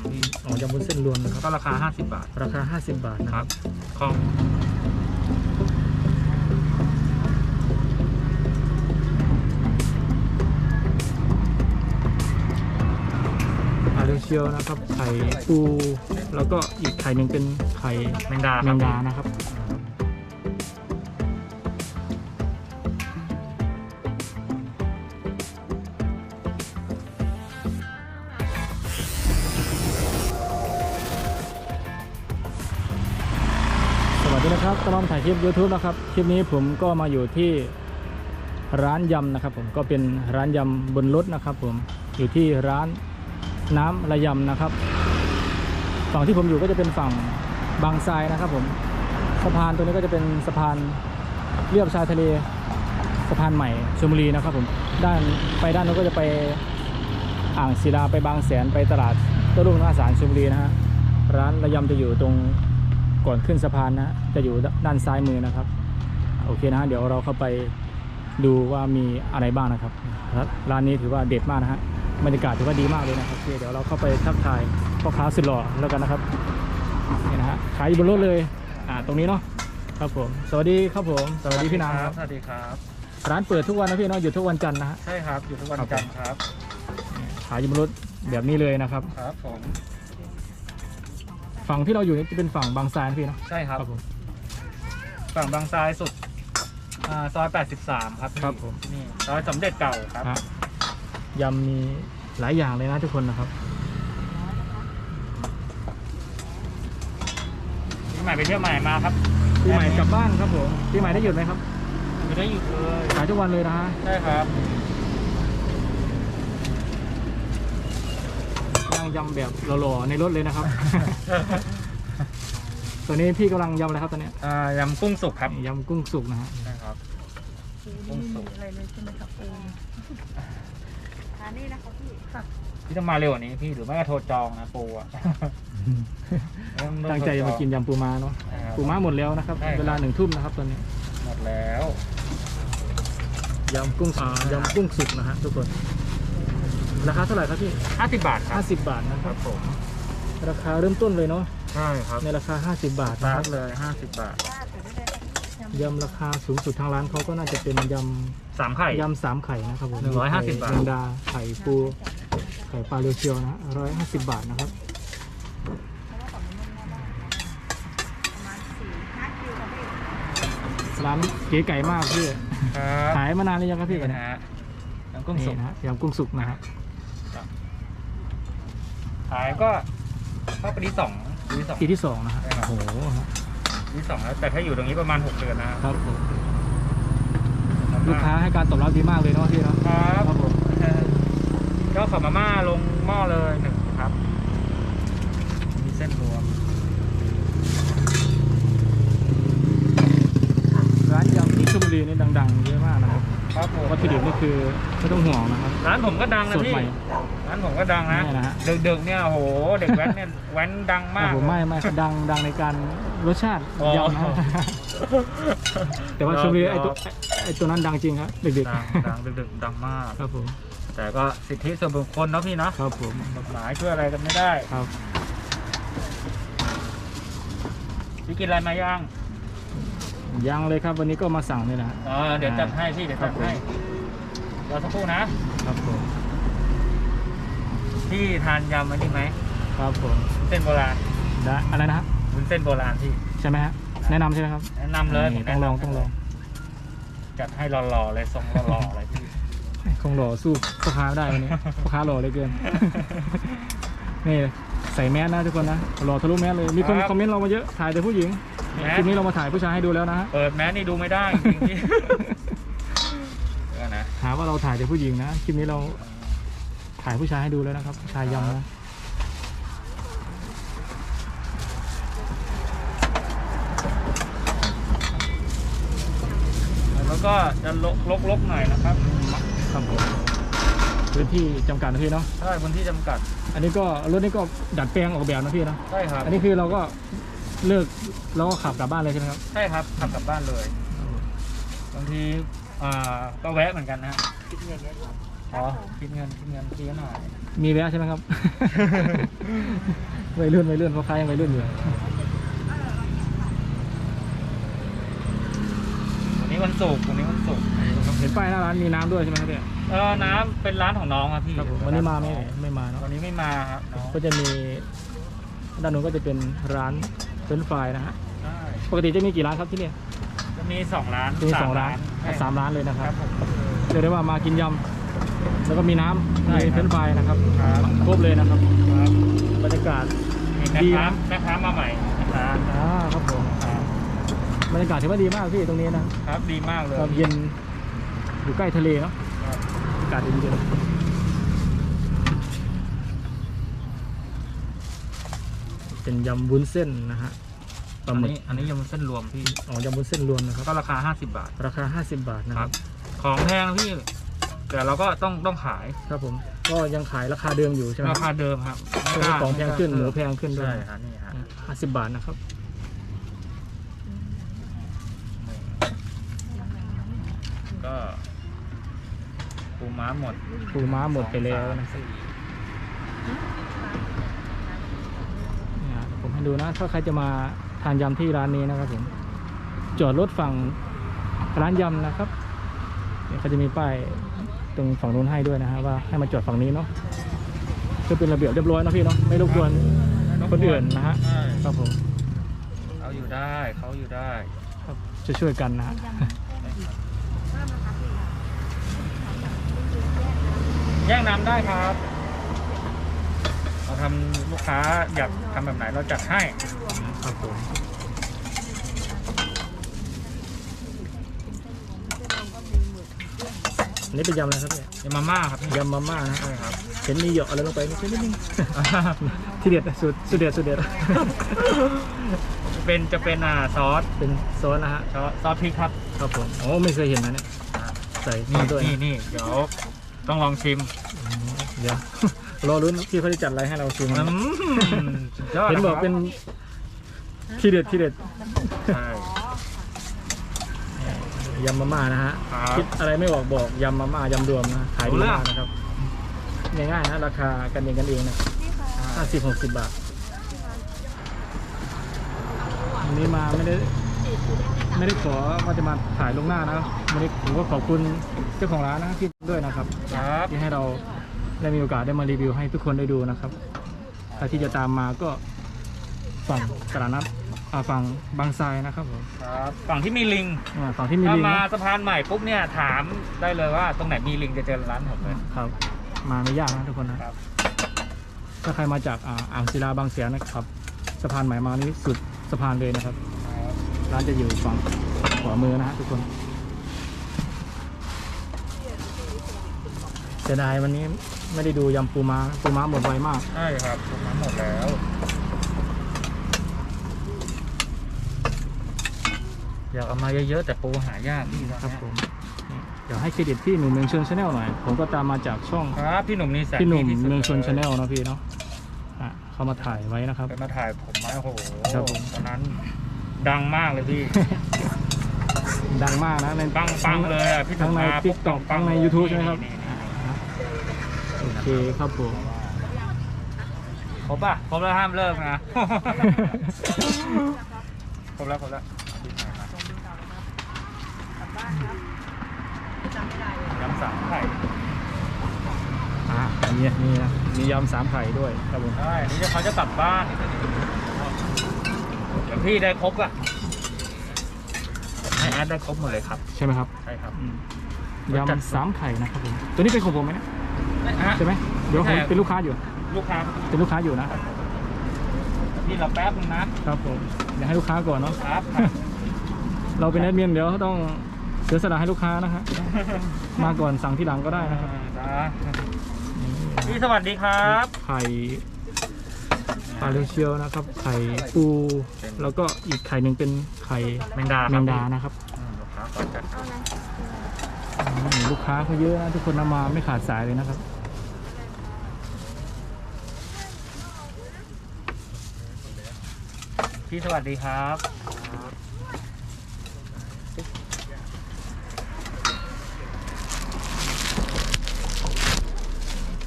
มพี่อ๋อยำวุ้นเส้นรวมนะครับ ก็ราคา 50 บาท ราคา 50 บาทนะคครัรับบ ของอาเรียวเชียวนะครับ ไข่ปู แล้วก็อีกไข่หนึ่งเป็นไข่แมงดาแมครับงดานะครับส วัสดีนะครับตลอดถ่ายคลิป YouTube นะครับ คลิปนี้ผมก็มาอยู่ที่ร้านยำนะครับ ผม ก็เป็นร้านยำบนรถนะครับ ผม อยู่ที่ร้านน้ำระยำนะครับ ฝั่งที่ผมอยู่ก็จะเป็นฝั่งบางทรายนะครับ ผม สะพานตรงนี้ก็จะเป็นสะพานเรียบชายทะเล สะพานใหม่ชลบุรีนะครับ ผม ด้านไปด้านนู้นก็จะไปอ่างศิลาไปบางแสนไปตลาดต้รุ่งหน้าสารชลบุรีนะฮะ ร้านระยำจะอยู่ตรง ก่อนขึ้นสะพานนะ จะอยู่ด้านซ้ายมือนะครับ โอเคนะฮะเดี๋ยวเราเข้าไปดูว่ามีอะไรบ้างนะครับ ร้านนี้ถือว่าเด็ดมากนะฮะบรรยากาศถือว่าดีมากเลยนะครับโอเคเดี๋ยวเราเข้าไปทักทายพ่อค้าสุดหล่อแล้วกันนะครับนี่นะฮะขายอยู่บนรถเลยอ่าตรงนี้เนาะครับผมสวัสดีครับผม สวัสดีพี่นางครับสวัสดีครับ ร้านเปิดทุกวันนะพี่เนาะหยุดทุกวันจันทร์นะฮะใช่ครับอยู่ทุกวันครับจันทร์ครับ ขายอยู่บนรถแบบนี้เลยนะครับครับผม ฝั่งที่เราอยู่นี่จะเป็นฝั่งบางทรายนะพี่เนาะใช่ครับครับผม ฝั่งบางซ้ายสุดอ่าซอย 83 ครับพี่ครับผม นี่ซอยสมเด็จเก่าครับ ฮะยำมีหลายอย่างเลยนะทุกคนนะครับ พี่ใหม่ไปเที่ยวใหม่มาครับปีใหม่กลับบ้านครับผมปีใหม่ได้หยุดไหมครับ ไม่ได้หยุดเลยขายทุกวันเลยนะฮะ ใช่ครับ ย่างยำแบบหล่อๆในรถเลยนะครับ ตัวนี้พี่กำลังยำอะไรครับตอนเนี้ยอ่ายำกุ้งสุกครับยำกุ้งสุกนะฮะใช่ครับ ปูนี่ไม่มีอะไรเลยใช่ไหมครับปูทานนี่นะคะพี่ค่ะพี่ต้องมาเร็วกว่านี้พี่หรือไม่ก็โทรจองนะปูอะตั้งใจจะมากินยำปูม้าเนาะใช่ครับ ปูม้าหมดแล้วนะครับ ใช่ครับ เวลาหนึ่งทุ่มนะครับตอนนี้หมดแล้วยำกุ้งอ่ายำกุ้งสุกนะฮะทุกคน ราคาเท่าไหร่ครับพี่ 50 บาทครับ50 บาทนะคครัรับบผมราคาเริ่มต้นเลยเนาะใช่ครับในราคา 50 บาทบานะครัทบเลย 50 บาทว่าแต่ได้เลยค่ะยำราคาสูงสุดทางร้านเขาก็น่าจะเป็นยสามไข่ำยำสามไข่นะครับผมหนึ่งร้อยห้าสิบบาท แมงดาไข่ปูไข่ปลาเรียวเชียวนะร้อยห้าสิบบาทนะครับเพราะว่าของมันนุ่มมากประมาณสี่ห้าคิวค่ะพี่ร้านเก๋ไก่มากพี่ครับขายมานานหรือยังครับพี่นี่กันนะฮะน้ำกุ้งสุกนะฮะยำกุ้งสุกนะครั บขายก็เข้าปีที่สองปีที่สอง ปีที่สองนะฮะใช่ครับ โอ้โหปีที่สองแล้วแต่ถ้าอยู่ตรงนี้ประมาณหกเดือนนะครับครับผมลูกค้าให้การตอบรับดีมากเลยเนาะพี่เนาะครับครับผมก็ขอมาม่าลงหม้อเลยหนึ่งครับ มีเส้นรวมร้านยำที่ชลบุรีนี่ดัง ๆ เยอะมากนะครับครับผมวัตถุดิบนี่คือไม่ต้องห่วงนะครับร้านผมก็ดังนะสดพี่ ใหม่ ร้านผมก็ดังนะนี่นะฮะ ดึกๆเนี่ยโอ้โหเด็กแว้นเนี่ยแว้นดังแต่มากผมไม่ไม่ดังดังในการรสชาติอ๋อ ยำนะแต่ว่าชลบุรีไอ้ตัวไอ้ตัวนั้นดังจริงครับดึกดังดังดึกๆดังมาก ๆครับผมแต่ก็สิทธิส่วนบุคคลเนาะพี่เนาะครับผมกฎหมายช่วยอะไรกันไม่ได้ครับพี่กินอะไรมาย่างยังเลยครับวันนี้ก็มาสั่งเลยนะฮะ อ๋อเดี๋ยวจัดให้พี่เดี๋ยวจัดครับผมให้รอสักครู่นะครับผม พี่ทานยำอันนี้ไหมครับผมเส้นโบราณได้อะไรนะฮะวุ้นเส้นโบราณพี่ใช่ไหมฮะแนะนำใช่ไหมครับแนะนำเลยนี่ผมต้องลองแนะนำต้องลองจัดให้หล่อๆเลยทรงหล่อๆเลยพี่คงหล่อสู้พ่อค้าไม่ได้วันนี้พ่อค้าหล่อเหลยเกิน นี่ใส่แมสนะทุกคนนะหล่อทะลุแมสเลยมีคนครับคอมเมนต์เรามาเยอะถ่ายแต่ผู้หญิงแมสคลิปนี้เรามาถ่ายผู้ชายให้ดูแล้วนะฮะเปิดแมสนี่ดูไม่ได้จริงๆพี่เดี๋ยวนะหาว่าเราถ่ายแต่ผู้หญิงนะคลิปนี้เรา ถ่ายผู้ชายให้ดูแล้วนะครับชายยำนะแล้วก็จะลกๆหน่อยนะครับครับผมพื้นที่จำกัดนะพี่เนาะใช่พื้นที่จำกัด อันนี้ก็รถนี่ก็ดัดแปลงออกแบบนะพี่เนาะใช่ครับ อันนี้คือเราก็เลิกเราก็ขับกลับบ้านเลยใช่ไหมครับใช่ครับขับกลับบ้านเลย บางทีอ่าก็แวะเหมือนกันนะฮะ อ๋อคิดเงินคิดเงินพี่หน่อยมีแล้วใช่ไหมครับ วัยรุ่นวัยรุ่นพ่อค้ายังวัยรุ่นอยู่ วันนี้วันศุกร์วันนี้วันศุกร์เห็นป้ายหน้าร้านมีน้ำด้วยใช่ไหมครับเนี่ยเออน้ำเป็นร้านของน้องครับพี่ครับผมวันนี้มาไหมไม่มาเนาะวันนี้ไม่มาครับน้องก็จะมีด้านนู้นก็จะเป็นร้านเฟรนช์ฟรายนะฮะใช่ปกติจะมีกี่ร้านครับที่เนี่ยจะมีสองร้านมีสองร้านสามร้านเลยนะคครัรับบผมเรียกได้ว่ามากินยำ แล้วก็มีน้ำใช่มีครับ เฟรนช์ฟรายนะครับครับครบเลยนะครับครับบรรยากาศมีแม่ดีค้านะ แม่ค้ามาใหม่นะคะอ่าครับผมครับบรรยากาศถือว่าดีมากพี่ตรงนี้นะครับดีมากเลยครับเย็นอยู่ใกล้ทะเลเนาะครับอากาศเย็นๆเป็นยำวุ้นเส้นนะฮะปลาอันหมึกนี้อันนี้ยังเส้นรวมพี่อ๋อยำวุ้นเส้นรวมนะครับ ก็ราคา 50 บาทราคา 50 บาทนะคครัรับบ ของแพงนะพี่ แต่เราก็ต้องต้องขายครับผม ก็ยังขายราคาเดิมอยู่ใช่ไหมราคาเดิมครับช่วงนี้ของแพงขึ้นหมูแพงขึ้นด้วยใช่ครับนี่ฮะห้าสิบบาทนะครับก็ปูม้าหมดปูม้าหมดไปแล้วสองนะสามสี่เนี่ยผมให้ดูนะ ถ้าใครจะมาทานยำที่ร้านนี้นะครับผม จอดรถฝั่งร้านยำนะครับเนี่ยเขาจะมีป้าย ตรงฝั่งนู้นให้ด้วยนะฮะว่าให้มาจอดฝั่งนี้เนาะเพื่อเป็นระเบียบเรียบร้อยนะพี่เนาะไม่รบกวนคนอื่นนะฮะใช่ครับผมเขาอยู่ได้เขาอยู่ได้ครับช่วยๆกันนะฮะยำเส้นเพิ่มราคาพี่ค่ะแยกน้ำได้ครับเราทำลูกค้าอยากทำแบบไหนเราจัดให้ครับผม อันนี้เป็นยำอะไรครับเนี่ยยำมาม่าครับพี่ยำมาม่านะใช่ครับเห็นมีเหยาะอะไรลงไปนิดนึง ที่เด็ดสุดสุดเด็ดสุดเด็ดจะเป็นจะเป็นอ่าซอสเป็นซอสนะฮะซอสซอสพริกครับครับผมโอ้ไม่เคยเห็นนะเนี่ยใส่ซอนี่สด้วยนี่นะนี่เดี๋ยวต้องลองชิมอืมเดี๋ยว รอรุ้นพี่เขาจะจัดอะไรให้เราชิมอืนะมสุดยอดเห็นบอกเป็นที่เด็ดที่เด็ด ใช่ ยำมาม่านะฮะครับ คิดอะไรไม่ออกบอกยำมาม่ายำรวมนะขายดีมากนะครับง่ายๆนะราคากันเองกันเองนะนี่ค่ะห้าสิบหกสิบบาทวันนี้มาไม่ได้ไม่ได้ขอว่าจะมาถ่ายลวงหน้านะวันนี้ผมก็ขอบคุณเจ้าของร้านนะที่ด้วยนะครับ ครับที่ให้เราได้มีโอกาสได้มารีวิวให้ทุกคนได้ดูนะครับ ใครที่จะตามมาก็ฝั่งตลาดนัด อ่าฝั่งบางไทรนะครับผมครับฝั่งที่มีลิงอ่าฝั่งที่มีถ้าลิงมานะสะพานใหม่ปุ๊บเนี่ยถามได้เลยว่าตรงไหนมีลิงจะเจอร้านผมเลย ครับ มาไม่ยากนะทุกคนนะครับ ถ้าใครมาจากอ่าอ่างศิลาบางแสนนะครับ สะพานใหม่มานี่สุดสะพานเลยนะครับ ร้านจะอยู่ฝั่งขวามือนะฮะทุกคนเสียดายวันนี้ไม่ได้ดูยำปูม้าปูม้าหมดไวมาก ใช่ครับตรงนั้นหมดแล้ว อยากเอามาเยอะๆแต่ปูหายากพี่ตอนครับเนี้ยผมนี่เดี๋ยวให้เครดิตพี่หนุ่มเมืองชนชาแนลหน่อย ผมก็ตามมาจากช่องครับพี่หนุ่มนี่แสนพี่หนุ่มดีที่สุดเมืองชนลยชาแนลนะพี่เนาะอะเขามาถ่ายไว้นะครับ ไปมาถ่ายผมมาโอ้โหครับผม ตอนนั้น ดังมากเลยพี่ดังมากนะใน ปังปังๆเลยอะพี่หทั้นุ่งมในมาติ๊กต็อกทั้งใน YouTube ใช่ไหมครับ นี่อะโอเคครับผมๆครบป่ะครบแล้วห้ามเลิกนะ ครบแล้วครบแล้วพี่ไหนมาก ลับบ้าน ครับจำไม่ได้เลยยำสามไข่อะอันนี้นี่นะมียำสามไข่ด้วยครับผมใช่นี่เขาจะกลับบ้านเดี๋ยวพี่ได้ครบอะให้แอดได้ครบหมดเลยครับ ใช่ไหมครับใช่ครับอืมยำสามไข่นะครับผมตัวนี้เป็นของผมไหมเนี่ยฮะ ใช่ไหมเดี๋ยวผมใช่ครับเป็นลูกค้าอยู่ ลูกค้าเป็นลูกค้าอยู่นะ พี่เราแป๊บนึงนะครับผมเดี๋ยวให้ลูกค้าก่อนเนาะ ครับ เราเป็นแอดมินเดี๋ยวต้อง เสียสละให้ลูกค้านะฮะ มาก่อนสั่งที่หลังก็ได้นะครับจ้าพี่สวัสดีครับ ไข่ปลาเรียวเชียวนะครับ ไข่ปู แล้วก็อีกไข่หนึ่งเป็นไข่แมงดาแมงดานะครับอืมลูกค้าก่อนจัดอืมลูกค้าเขาเยอะนะทุกคนนำมาไม่ขาดสายเลยนะครับพี่สวัสดีครับ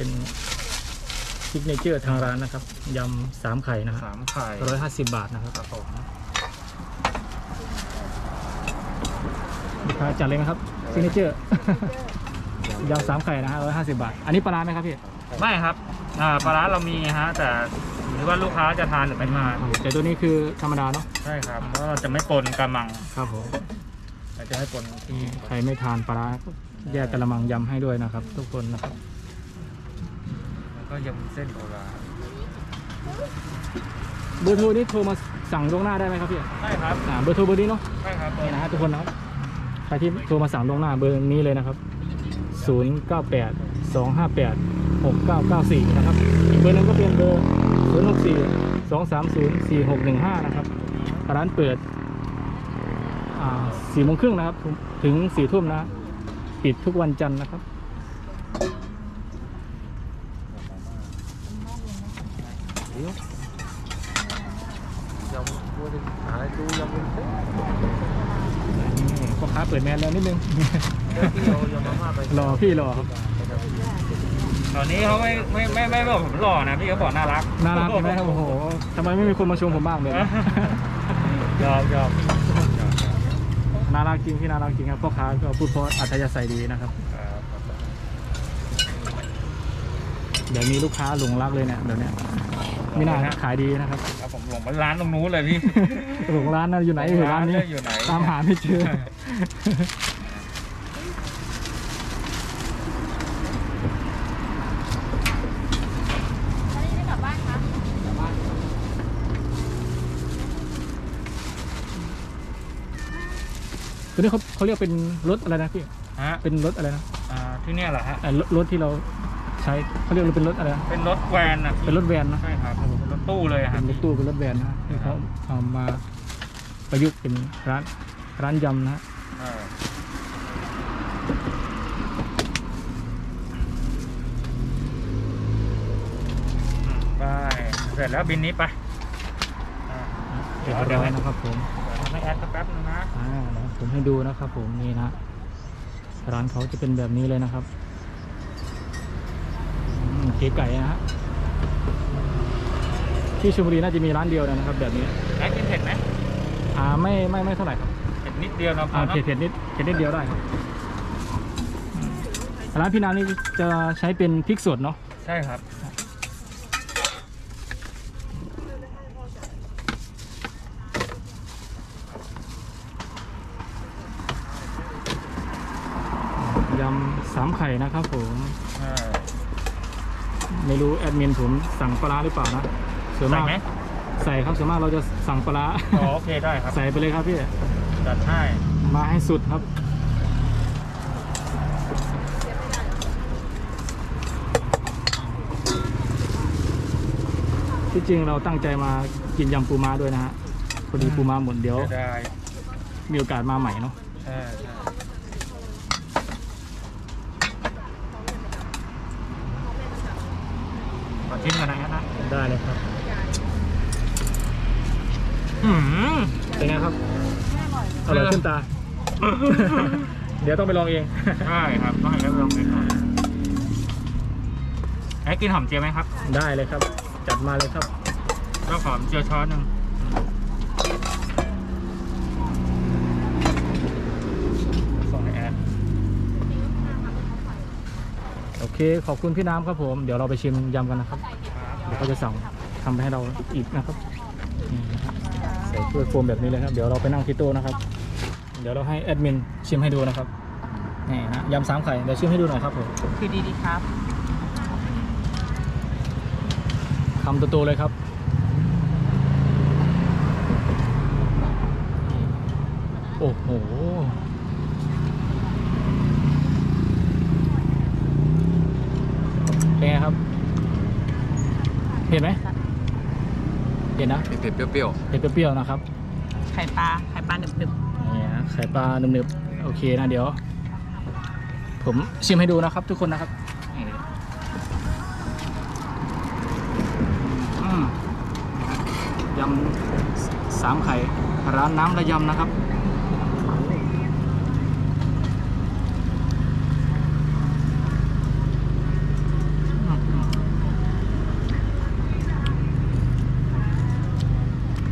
เป็นซิกเนเจอร์ทางร้านนะครับยำสามไข่นะครัสามไข่ร้อยห้าสิบบาทนะครับครับผมลูกค้าจัดเลยไหมครับซิกเนเจอร์ ยำสามไข่นะฮะร้อยห้าสิบบาท อันนี้ปลาร้าไหมครับพี่ไม่ครับอ่าปลาร้าเรามีฮะแต่หรือว่าลูกค้าจะทานหรือไม่ทานแต่ตัวนี้คือธรรมดาเนาะใช่ครับเพราะเราจะไม่ปนกระมังครับผมเราจะให้ปนที่ใครไม่ทานปลาร้าแยกกระมังยำให้ด้วยนะครับ ทุกคนนะครับแล้ว ก็ยำเส้นโบราณเบอร์โทรนี้โทรมาสั่งล่วงหน้าได้ไหมครับพี่ใช่ครับอ่าเบอร์โทรเบอร์นี้เนาะใช่ครับนี่นะฮะทุกคนนะครับใครที่โทรมาสั่งล่วงหน้าเบอร์นี้เลยนะครับ 098 258 6994 นะครับอีกเบอร์หนึงก็เป็นเบอร์ 064 230 4615 นะครับ ร้านเปิดอ่า4โมงครึ่งนะครับ ถึง4ทุ่มนะ ปิดทุกวันจันทร์นะครับ ยำบัวหาดูยำเป็นเส้นนี่พ่อค้าเปิดแมสแล้วนิดนึงพี่เอายำมาม่าไปรอพี่รอครับ ตอนนี้เขาไม่ไม่ไม่ไม่บอกผมหล่อนะพี่เขาบอกน่ารักน่ารักใช่ไหมครับโอ้โหทำไมไม่มีคนมาชมผมบ้างเลยยอมยอมน่ารักจริงพี่น่ารักจริงครับพ่อค้าก็พูดเพราะอัธยาศัยดีนะครับเดี๋ยวมีลูกค้าหลงรักเลยเนี่ยเดี๋ยวเนี้ย ไม่น่าขายดีนะครับ ครับผมหลงไปร้านตรงนู้นเลยพี่ หลงร้านนะอยู่ไหนอยู่ร้านนี้ อยู่ไหน ตามหาไม่เจออันนี้ไม่กลับบ้านคะตัวนี้เขาเขาเรียกเป็นรถอะไรนะพี่ ฮะ เป็นรถอะไรนะ อ่า ที่เนี่ยเหรอฮะเอ่อรถรถที่เรา ใช้เขาเรียกว่าเป็นรถอะไรนะเป็นรถแวนนะพี่เป็นรถแวนนะใช่ครับเป็นรถตู้เลยอะคเป็รับนรถตู้เป็นรถแวนนะที่เขาเอามาประยุกต์เป็นร้านร้านยำนะเอออืมไปเสร็จแล้วบินนี้ไปอ่าเรียบร้อยนะครับผมให้แอดสักแป๊บนึงนะ อ่าเดี๋ยวผมให้ดูนะครับผมนี่นะร้านเขาจะเป็นแบบนี้เลยนะครับอืม เก๋ไก่นะฮะที่ชลบุรีน่าจะมีร้านเดียวนะครับ แบบนี้แอดกินเผ็ดไหมอ่าไม่ไม่ไม่เท่าไหร่ครับเผ็ดนิดเดียวนะพอ่าอเนอะเผ็ดเผ็ดนิดเผ็ดนิดเดียวได้ครับอืมร้านพี่น้ำนี่จะใช้เป็นพริกสดเนาะใช่ครับยำสามไข่นะครับผมใช่ ไม่รู้แอดมินผมสั่งปลาร้าหรือเปล่านะส่วนใส่มากไหมใส่ครับส่วนมากเราจะสั่งปลาร้าอ๋อโอเคได้ครับใส่ไปเลยครับพี่จัดให้มาให้สุดครับ ที่จริงเราตั้งใจมากินยำปูม้าด้วยนะฮะพอดีปูม้าหมดเดี๋ยวจะได้มีโอกาสมาใหม่เนาะ ใช่ใช่ขอชิมกันนะแอดนะ ได้เลยครับ อืม เป็น ไงครับไม่อร่อยเลยอร่อยขึ้นตา เดี๋ยวต้องไปลองเอง ใช่ครับต้องให้แอดลองกินก่อนแอดกินหอมเจียวไหมครับ ได้เลยครับ จัดมาเลยครับก็หอมเจียวช้อนหนึ่งส่งให้แอดโอเค ขอบคุณพี่น้ำครับผม เดี๋ยวเราไปชิมยำกันนะครับ เดี๋ยวเขาจะสั่งทำไปให้เราอีกนะครับนี่นะครับ ใส่ถ้วยโฟมแบบนี้เลยครับ เดี๋ยวเราไปนั่งที่โต๊ะนะครับ เดี๋ยวเราให้แอดมินชิมให้ดูนะครับ นี่นะยำสามไข่ เดี๋ยวชิมให้ดูหน่อยครับผม คือดีดีครับคำโตๆเลยครับโอ้โห เป็นไงครับ เห็นไหม เห็นนะเผ็ดๆเปรี้ยวเผ็ดเปรี้ยวๆนะครับไข่ปลาไข่ปลาหนึบนี่นะไข่ปลาหนึบๆโอเคนะเดี๋ยว ผมชิมให้ดูนะครับ ทุกคนนะครับนี่อืมยำสามไข่ร้านน้ำระยำนะครับ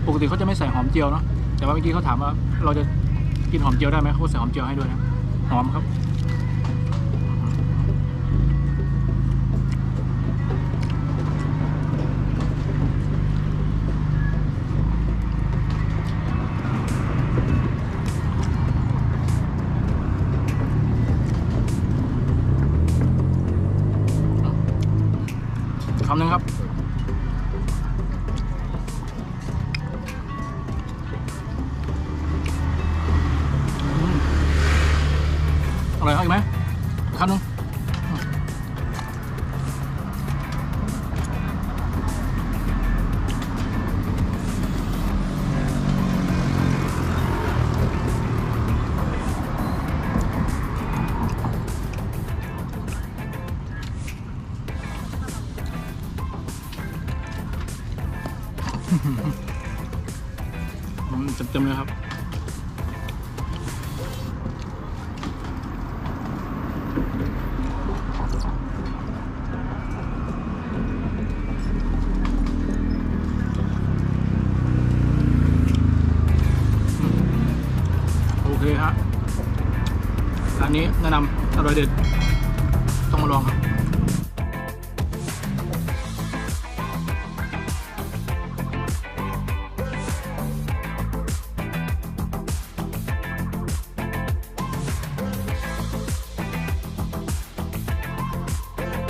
ปกติเขาจะไม่ใส่หอมเจียวเนาะแต่ว่าเมื่อกี้เขาถามว่าเราจะกินหอมเจียวได้ไหมเขาใส่หอมเจียวให้ด้วยนะหอมครับ คำหนึ่งเต็มๆเลยครับ ฮะร้